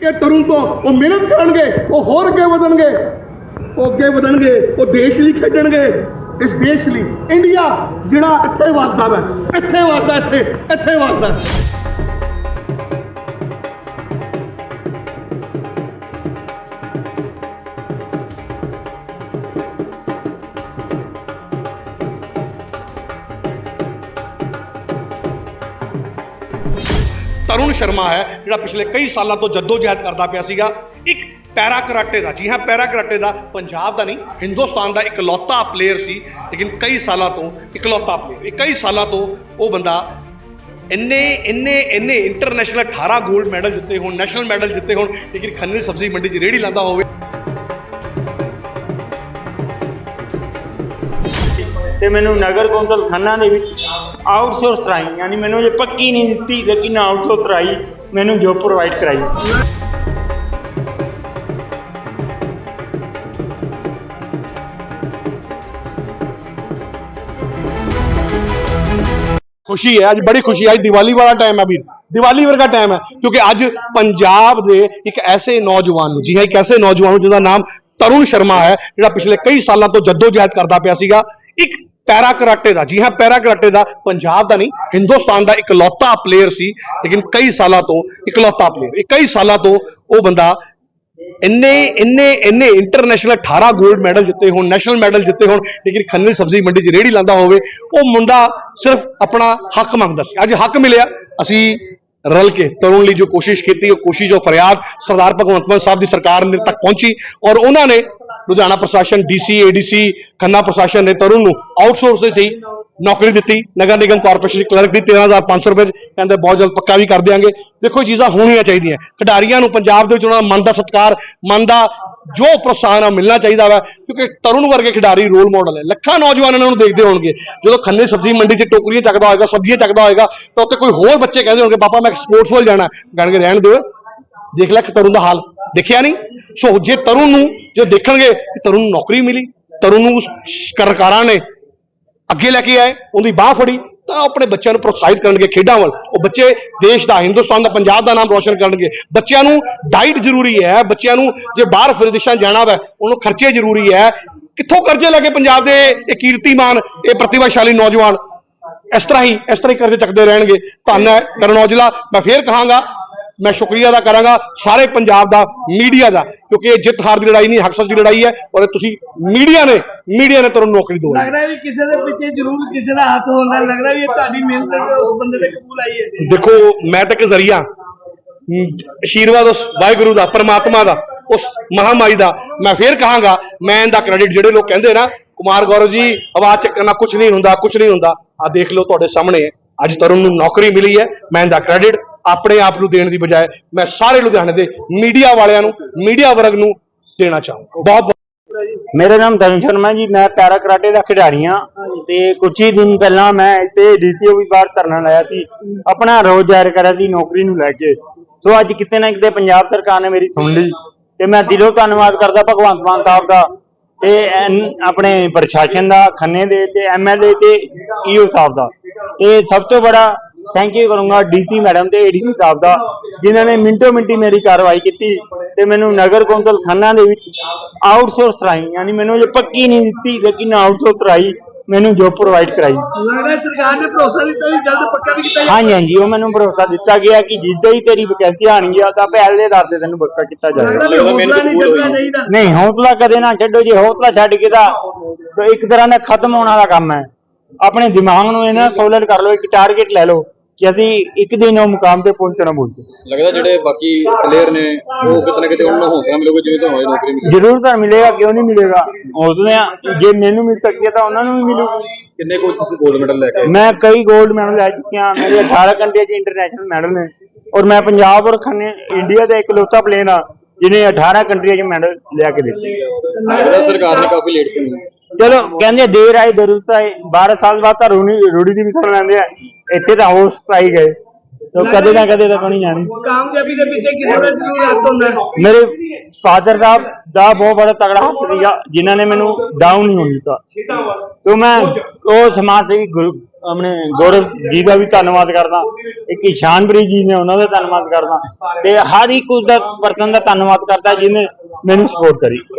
ਕਿ ਤਰੁਣ ਤੋਂ ਉਹ ਮਿਹਨਤ ਕਰਨਗੇ, ਉਹ ਹੋਰ ਅੱਗੇ ਵਧਣਗੇ। ਉਹ ਅੱਗੇ ਵਧਣਗੇ, ਉਹ ਦੇਸ਼ ਲਈ ਖੇਡਣਗੇ। ਇਸ ਦੇਸ਼ ਲਈ ਇੰਡੀਆ ਜਿਹੜਾ ਇੱਥੇ ਵਸਦਾ ਵਾ, ਇੱਥੇ ਵਸਦਾ ਇੱਥੇ ਇੱਥੇ ਵਸਦਾ। ਸ਼ਰਮਾ ਹੈ, ਜਿਹੜਾ ਪਿਛਲੇ ਕਈ ਸਾਲਾਂ ਤੋਂ ਜਦੋਜਹਿਦ ਕਰਦਾ ਪਿਆ ਸੀਗਾ। ਇੱਕ ਪੈਰਾ ਕਰਾਟੇ ਦਾ, ਜੀ ਹਾਂ, ਪੈਰਾ ਕਰਾਟੇ ਦਾ, ਪੰਜਾਬ ਦਾ ਨਹੀਂ, ਹਿੰਦੁਸਤਾਨ ਦਾ ਇਕਲੌਤਾ ਪਲੇਅਰ ਸੀ। ਲੇਕਿਨ ਕਈ ਸਾਲਾਂ ਤੋਂ, ਇਕਲੌਤਾ ਪਲੇਅਰ ਕਈ ਸਾਲਾਂ ਤੋਂ ਉਹ ਬੰਦਾ ਇੰਨੇ ਇੰਨੇ ਇੰਨੇ ਇੰਟਰਨੈਸ਼ਨਲ 18 골ਡ ਮੈਡਲ ਜਿੱਤੇ ਹੋਣ ਨੈਸ਼ਨਲ ਮੈਡਲ ਜਿੱਤੇ ਹੋਣ, ਲੇਕਿਨ ਖੰਨੇ ਸਬਜ਼ੀ ਮੰਡੀ 'ਚ ਰੇੜੀ ਲਾਂਦਾ ਹੋਵੇ। ਤੇ ਮੈਨੂੰ ਨਗਰ ਕੌਂਸਲ ਖੰਨਾ ਦੇ ਵਿੱਚ ਆਊਟਸੋਰਸ ਰਾਈ ਯਾਨੀ ਮੈਨੂੰ ਇਹ ਪੱਕੀ ਨਹੀਂ ਦਿੱਤੀ, ਲੇਕਿਨ ਆਊਟਸੋਰਸ ਰਾਈ ਮੈਨੂੰ ਜੋਬ ਪ੍ਰੋਵਾਈਡ ਕਰਾਈ। ਖੁਸ਼ੀ ਹੈ, ਅੱਜ ਬੜੀ ਖੁਸ਼ੀ ਹੈ, ਅੱਜ ਦੀਵਾਲੀ ਵਾਲਾ ਟਾਈਮ ਹੈ ਵੀਰ। ਦੀਵਾਲੀ ਵਰਗਾ ਟਾਈਮ ਹੈ, ਕਿਉਂਕਿ ਅੱਜ ਪੰਜਾਬ ਦੇ ਇੱਕ ਐਸੇ ਨੌਜਵਾਨ ਨੂੰ, ਜੀ ਹਾਂ, ਇੱਕ ਐਸੇ ਨੌਜਵਾਨ ਨੂੰ ਜਿਹਦਾ ਨਾਮ ਤਰੁਣ ਸ਼ਰਮਾ ਹੈ, ਜਿਹੜਾ ਪਿਛਲੇ ਕਈ ਸਾਲਾਂ ਤੋਂ ਜੱਦੋ ਜਦੋਜਹਿਦ ਕਰਦਾ ਪਿਆ ਸੀਗਾ, ਇੱਕ ਪੈਰਾ ਕਰਾਟੇ ਦਾ, ਜੀ ਹਾਂ, ਪੈਰਾ ਕਰਾਟੇ ਦਾ, ਪੰਜਾਬ ਦਾ ਨਹੀਂ, ਹਿੰਦੁਸਤਾਨ ਦਾ ਇਕਲੌਤਾ ਪਲੇਅਰ ਸੀ, ਲੇਕਿਨ ਕਈ ਸਾਲਾਂ ਤੋਂ ਇਕਲੌਤਾ ਪਲੇਅਰ ਕਈ ਸਾਲਾਂ ਤੋਂ ਉਹ ਬੰਦਾ ਇੰਨੇ ਇੰਨੇ ਇੰਨੇ ਇੰਟਰਨੈਸ਼ਨਲ 18 골ਡ ਮੈਡਲ ਜਿੱਤੇ ਹੋਣ ਨੈਸ਼ਨਲ ਮੈਡਲ ਜਿੱਤੇ ਹੋਣ, ਲੇਕਿਨ ਖੰਨੇ ਸਬਜ਼ੀ ਮੰਡੀ 'ਚ ਰੇੜੀ ਲਾਂਦਾ ਹੋਵੇ, ਉਹ ਮੁੰਡਾ ਸਿਰਫ ਆਪਣਾ ਹੱਕ ਮੰਗਦਾ ਸੀ। ਅੱਜ ਹੱਕ ਮਿਲਿਆ, ਅਸੀਂ ਰਲ ਕੇ ਤਰੁਣ ਲਈ ਜੋ ਕੋਸ਼ਿਸ਼ ਕੀਤੀ, ਉਹ ਕੋਸ਼ਿਸ਼ ਜੋ ਫਰਿਆਦ ਸਰਦਾਰ ਭਗਵੰਤ ਮਾਨ ਸਾਹਿਬ ਦੀ ਸਰਕਾਰ ਨੇ ਤੱਕ ਪਹੁੰਚੀ ਔਰ ਉਹਨਾਂ ਨੇ ਲੁਧਿਆਣਾ ਪ੍ਰਸ਼ਾਸਨ ਡੀਸੀ ਏਡੀਸੀ ਖੰਨਾ ਪ੍ਰਸ਼ਾਸਨ ਨੇ ਤਰੁਣ ਨੂੰ ਆਊਟਸੋਰਸ ਦੇ ਸਹੀ ਨੌਕਰੀ ਦਿੱਤੀ। ਨਗਰ ਨਿਗਮ ਕਾਰਪੋਰੇਸ਼ਨ ਦੀ ਕਲਰਕ ਦੀ 13500 ਰੁਪਏ ਕਹਿੰਦੇ ਬਹੁਤ ਜਲਦ ਪੱਕਾ ਵੀ ਕਰ ਦਿਆਂਗੇ। ਦੇਖੋ ਚੀਜ਼ਾਂ ਹੋਣੀਆਂ ਚਾਹੀਦੀਆਂ। ਖਿਡਾਰੀਆਂ ਨੂੰ ਪੰਜਾਬ ਦੇ ਵਿੱਚ ਉਹਨਾਂ ਦਾ ਮਨ ਦਾ ਸਤਿਕਾਰ, ਮਨ ਦਾ ਜੋ ਪ੍ਰੋਤਸਾਹਨ ਆ, ਮਿਲਣਾ ਚਾਹੀਦਾ ਵਾ, ਕਿਉਂਕਿ ਤਰੁਣ ਵਰਗੇ ਖਿਡਾਰੀ ਰੋਲ ਮਾਡਲ ਹੈ ਲੱਖਾਂ ਨੌਜਵਾਨ ਇਹਨਾਂ ਨੂੰ ਦੇਖਦੇ ਹੋਣਗੇ। ਜਦੋਂ ਖੰਨੇ ਸਬਜ਼ੀ ਮੰਡੀ 'ਚ ਟੋਕਰੀਆਂ ਚੱਕਦਾ ਹੋਏਗਾ, ਸਬਜ਼ੀਆਂ ਚੱਕਦਾ ਹੋਏਗਾ, ਤਾਂ ਉੱਥੇ ਕੋਈ ਹੋਰ ਬੱਚੇ ਕਹਿੰਦੇ ਹੋਣਗੇ, ਪਾਪਾ, ਮੈਂ ਸਪੋਰਟਸ ਵੱਲ ਜਾਣਾ। ਗਣਗੇ ਰਹਿਣ ਦਿਓ। ਦੇਖ ਲੈ ਕਿ ਤਰੁਣ ਦਾ ਹਾਲ। ਦੇਖਿਆ ਨਹੀਂ? ਸੋ ਜੇ ਤਰੁਣ ਨੂੰ, ਜੇ ਦੇਖਣਗੇ ਕਿ ਤਰੁਣ ਨੂੰ ਨੌਕਰੀ ਮਿਲੀ, ਤਰੁਣ ਨੂੰ ਸਰਕਾਰਾਂ ਨੇ ਅੱਗੇ ਲੈ ਕੇ ਆਏ, ਉਹਦੀ ਬਾਹ ਫੜੀ, ਤਾਂ ਉਹ ਆਪਣੇ ਬੱਚਿਆਂ ਨੂੰ ਪ੍ਰੋਤਸਾਹਿਤ ਕਰਨਗੇ ਖੇਡਾਂ ਵੱਲ। ਉਹ ਬੱਚੇ ਦੇਸ਼ ਦਾ, ਹਿੰਦੁਸਤਾਨ ਦਾ, ਪੰਜਾਬ ਦਾ ਨਾਮ ਰੋਸ਼ਨ ਕਰਨਗੇ। ਬੱਚਿਆਂ ਨੂੰ ਡਾਈਟ ਜ਼ਰੂਰੀ ਹੈ, ਬੱਚਿਆਂ ਨੂੰ ਜੇ ਬਾਹਰ ਵਿਦੇਸ਼ਾਂ ਜਾਣਾ ਵਾ, ਉਹਨੂੰ ਖਰਚੇ ਜ਼ਰੂਰੀ ਹੈ। ਕਿੱਥੋਂ ਕਰਜ਼ੇ ਲੈ ਕੇ ਪੰਜਾਬ ਦੇ ਇਹ ਕੀਰਤੀਮਾਨ, ਇਹ ਪ੍ਰਤਿਭਾਸ਼ਾਲੀ ਨੌਜਵਾਨ ਇਸ ਤਰ੍ਹਾਂ ਹੀ, ਇਸ ਤਰ੍ਹਾਂ ਹੀ ਕਰਜ਼ੇ ਚੱਕਦੇ ਰਹਿਣਗੇ। ਧੰਨ ਹੈ ਕਰਨ ਔਜਲਾ ਮੈਂ ਫੇਰ ਕਹਾਂਗਾ ਮੈਂ ਸ਼ੁਕਰੀਆ ਅਦਾ ਕਰਾਂਗਾ ਸਾਰੇ ਪੰਜਾਬ ਦਾ ਮੀਡੀਆ ਦਾ ਕਿਉਂਕਿ ਇਹ ਜਿੱਤ ਹਾਰ ਦੀ ਲੜਾਈ ਨਹੀਂ ਹੱਕ ਸੱਚ ਦੀ ਲੜਾਈ ਹੈ ਔਰ ਤੁਸੀਂ ਮੀਡੀਆ ਨੇ ਮੀਡੀਆ ਨੇ ਤੁਹਾਨੂੰ ਨੌਕਰੀ ਦਿਵਾਈ ਲੱਗਦਾ ਵੀ ਕਿਸੇ ਦੇ ਪਿੱਛੇ ਜ਼ਰੂਰ ਕਿਸੇ ਦਾ ਹੱਥ ਹੁੰਦਾ ਲੱਗਦਾ ਵੀ ਇਹ ਤੁਹਾਡੀ ਮਿਹਨਤ ਹੈ ਤੇ ਉਸ ਬੰਦੇ ਦੇ ਕਬੂਲ ਆਈ ਹੈ ਦੇਖੋ ਮੈਂ ਤਾਂ ਇੱਕ ਜ਼ਰੀਆ ਹਮ, ਆਸ਼ੀਰਵਾਦ ਉਸ ਵਾਹਿਗੁਰੂ ਦਾ ਪਰਮਾਤਮਾ ਦਾ ਉਸ ਮਹਾਮਾਈ ਦਾ ਮੈਂ ਫੇਰ ਕਹਾਂਗਾ ਮੈਂ ਇਹਦਾ ਕ੍ਰੈਡਿਟ ਜਿਹੜੇ ਲੋਕ ਕਹਿੰਦੇ ਨਾ ਕੁਮਾਰ ਗੌਰਵ ਜੀ ਆਵਾਜ਼ ਚੱਕਣਾ ਕੁਝ ਨਹੀਂ ਹੁੰਦਾ ਕੁਝ ਨਹੀਂ ਹੁੰਦਾ ਆ ਦੇਖ ਲਓ ਤੁਹਾਡੇ ਸਾਹਮਣੇ। ਅੱਜ ਤਰੁਣ ਨੂੰ ਨੌਕਰੀ ਮਿਲੀ ਹੈ ਮੈਂ ਇਹਦਾ ਕ੍ਰੈਡਿਟ ਆਪਣੇ ਆਪ ਨੂੰ ਦੇਣ ਦੀ ਬਜਾਏ ਮੈਂ ਸਾਰੇ ਲੁਧਿਆਣੇ ਦੇ ਮੀਡੀਆ ਵਾਲਿਆਂ ਨੂੰ, ਮੀਡੀਆ ਵਰਗ ਨੂੰ ਦੇਣਾ ਚਾਹੂੰਗਾ। ਬਹੁਤ ਮੇਰਾ ਨਾਮ ਧਰਮ ਸ਼ਰਮਾ ਜੀ, ਮੈਂ ਪੈਰਾ ਕਰਾਟੇ ਦਾ ਖਿਡਾਰੀ ਹਾਂ ਤੇ ਕੁਝ ਹੀ ਦਿਨ ਪਹਿਲਾਂ ਮੈਂ ਇੱਥੇ ਡੀਸੀਓ ਵੀ ਬਾਹਰ ਧਰਨਾ ਲਾਇਆ ਸੀ, ਆਪਣਾ ਰੋਜ਼ ਕਰਿਆ ਸੀ ਨੌਕਰੀ ਨੂੰ ਲੈ ਕੇ। ਸੋ ਅੱਜ ਕਿਤੇ ਨਾ ਕਿਤੇ ਪੰਜਾਬ ਸਰਕਾਰ ਨੇ ਮੇਰੀ ਸੁਣ ਲਈ ਤੇ ਮੈਂ ਦਿਲੋਂ ਧੰਨਵਾਦ ਕਰਦਾ ਭਗਵੰਤ ਮਾਨ ਸਾਹਿਬ ਦਾ ਤੇ ਆਪਣੇ ਪ੍ਰਸ਼ਾਸਨ ਦਾ, ਖੰਨੇ ਦੇ ਤੇ ਐਮਐਲਏ ਤੇ ਈਓ ਸਾਹਿਬ ਦਾ। ਇਹ ਸਭ ਤੋਂ ਬੜਾ ਥੈਂਕ ਯੂ ਕਰੂੰਗਾ ਡੀਸੀ ਮੈਡਮ ਤੇ ਏਡੀਸੀ ਸਾਹਿਬ ਦਾ ਜਿਨ੍ਹਾਂ ਨੇ ਮਿੰਟੋ ਮਿੰਟੀ ਮੇਰੀ ਕਾਰਵਾਈ ਕੀਤੀ ਤੇ ਮੈਨੂੰ ਨਗਰ ਕੌਂਸਲ ਖੰਨਾ ਦੇ ਵਿੱਚ ਆਊਟਸੋਰਸ ਰਾਈ ਯਾਨੀ ਮੈਨੂੰ ਇਹ ਪੱਕੀ ਨਹੀਂ ਦਿੱਤੀ ਲੇਕਿਨ ਆਊਟਸੋਰਸ ਰਾਈ ਮੈਨੂੰ ਜੋਬ ਪ੍ਰੋਵਾਈਡ ਕਰਾਈ। ਲੱਗਦਾ ਸਰਕਾਰ ਨੇ ਭਰੋਸਾ ਦਿੱਤਾ ਵੀ ਜਲਦ ਪੱਕਾ ਵੀ ਕੀਤਾ ਹਾਂਜੀ ਹਾਂਜੀ ਉਹ ਮੈਨੂੰ ਭਰੋਸਾ ਦਿੱਤਾ ਗਿਆ ਕਿ ਜਿੱਦਾਂ ਹੀ ਤੇਰੀ ਵੈਕੈਂਸੀ ਆਣਗੀਆਂ ਤਾਂ ਪਹਿਲ ਦੇ ਆਧਾਰ ਤੇ ਤੈਨੂੰ ਪੱਕਾ ਕੀਤਾ ਲੱਗਦਾ ਜਾਏਗਾ ਵੀ ਹੌਸਲਾ ਨਹੀਂ ਹੌਸਲਾ ਕਦੇ ਨਾ ਛੱਡੋ ਜੀ ਹੌਸਲਾ ਛੱਡ ਕੇ ਤਾਂ ਤਾਂ ਇੱਕ ਤਰ੍ਹਾਂ ਦਾ ਖਤਮ ਹੋਣ ਵਾਲਾ ਕੰਮ ਹੈ। ਆਪਣੇ ਦਿਮਾਗ ਨੂੰ ਇਹਨਾਂ ਸੋਲਰ ਕਰ ਲਓ ਇੱਕ ਟਾਰਗੇਟ ਲੈ ਲਓ। ਕਿ ਅਸੀਂ ਇੱਕ ਦਿਨ ਉਹ ਮੁਕਾਮ ਤੇ ਪਹੁੰਚਣਾ ਬੋਲਦੇ ਲੱਗਦਾ ਜਿਹੜੇ ਬਾਕੀ ਪਲੇਅਰ ਨੇ ਉਹ ਕਿਤੇ ਨਾ ਕਿਤੇ ਉਹਨਾਂ ਨੂੰ ਹੌਸਲਾ ਮਿਲੂਗਾ ਜਿਵੇਂ ਤੁਹਾਨੂੰ ਅੱਜ ਨੌਕਰੀ ਮਿਲੀ। ਜ਼ਰੂਰ ਤਾਂ ਮਿਲੇਗਾ ਕਿਉਂ ਨਹੀਂ ਮਿਲੇਗਾ? ਆ ਜੇ ਮੈਨੂੰ ਮਿਲ ਸਕਦੀ ਹੈ ਤਾਂ ਉਹਨਾਂ ਨੂੰ ਵੀ ਮਿਲੂਗੀ ਕਿੰਨੇ ਕੁ ਤੁਸੀਂ 골ਡ ਮੈਡਲ ਲੈ ਕੇ? ਮੈਂ ਕਈ 골ਡ ਮੈਡਲ ਲੈ ਚੁੱਕਿਆ ਮੇਰੇ 18 ਘੰਟੇ ਚ ਇੰਟਰਨੈਸ਼ਨਲ ਮੈਡਲ ਨੇ। ਔਰ ਮੈਂ ਪੰਜਾਬ ਔਰ ਖੰਨੇ ਇੰਡੀਆ ਦਾ ਇਕਲੌਤਾ ਪਲੇਅਰ ਆ ਜਿਹਨੇ 18 ਕੰਟਰੀਆਂ 'ਚ ਮੈਡਲ ਲਿਆ ਕੇ ਦਿੱਤੇ। ਲੱਗਦਾ ਸਰਕਾਰ ਨੇ ਕਾਫੀ ਲੇਟ ਸੁਣੀ ਚਲੋ ਕਹਿੰਦੇ ਦੇਰ ਆਏ ਦਰੁਸਤ ਆਏ। 12 ਸਾਲ ਬਾਅਦ ਤਾਂ ਰੂੜੀ ਰੂੜੀ ਦੀ ਵੀ ਸੁਣ ਲੈਂਦੇ ਆ। ਇੱਥੇ ਤਾਂ ਹੋਸ ਪਾਈ ਗਏ ਤੋ ਕਦੇ ਨਾ ਕਦੇ ਤਾਂ ਕਣੀ ਜਾਣੀ। ਕਾਮਯਾਬੀ ਦੇ ਪਿੱਛੇ ਕਿਸੇ ਦਾ ਜ਼ਰੂਰ ਹੱਥ ਹੁੰਦਾ ਹੈ। ਮੇਰੇ ਫਾਦਰ ਸਾਹਿਬ ਦਾ ਬਹੁਤ ਬੜਾ ਤਗੜਾ ਹੱਥ ਸੀਗਾ ਜਿਨ੍ਹਾਂ ਨੇ ਮੈਨੂੰ ਡਾਊਨ ਨਹੀਂ ਹੋਣ ਦਿੱਤਾ। ਤੋ ਮੈਂ ਉਹ ਸਮਾਜ ਸੇਵੀ ਗੁਰੂ ਆਪਣੇ ਗੌਰਵ ਜੀ ਦਾ ਵੀ ਧੰਨਵਾਦ ਕਰਦਾ। ਇੱਕ ਇਸ਼ਾਨਪ੍ਰੀਤ ਜੀ ਨੇ ਉਹਨਾਂ ਦਾ ਧੰਨਵਾਦ ਕਰਦਾ। ਤੇ ਹਰ ਇੱਕ ਉਸਦਾ ਪਰਸਨ ਦਾ ਧੰਨਵਾਦ ਕਰਦਾ ਜਿਹਨੇ ਮੈਨੂੰ ਸਪੋਰਟ ਕਰੀ।